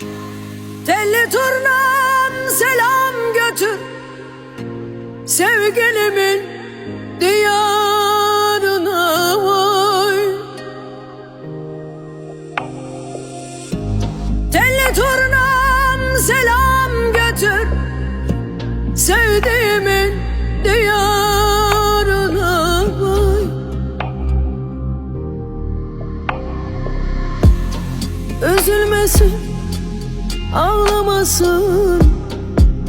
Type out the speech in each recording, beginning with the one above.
Telli turnam selam götür. Sevgilimin diyarına vay. Telli turnam selam götür. Sevdiğimin diyarına vay. Üzülmesin, ağlamasın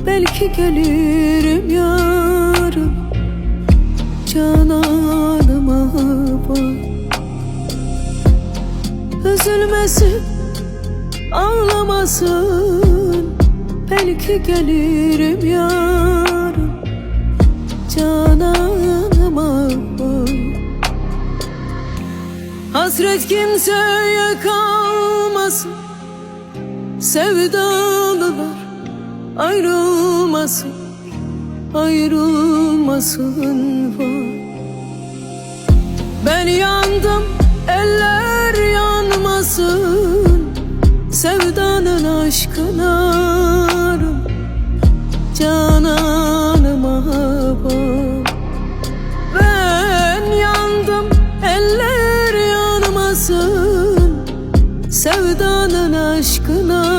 Belki gelirim yarın. Cananıma bak Üzülmesin, ağlamasın Belki gelirim yarın. Cananıma bak Hasret kimseye kalmasın Sevdalılar ayrılmasın Ayrılmasın var. Ben yandım eller yanmasın Sevdanın aşkına Cananıma bak. Ben yandım eller yanmasın Sevdanın aşkına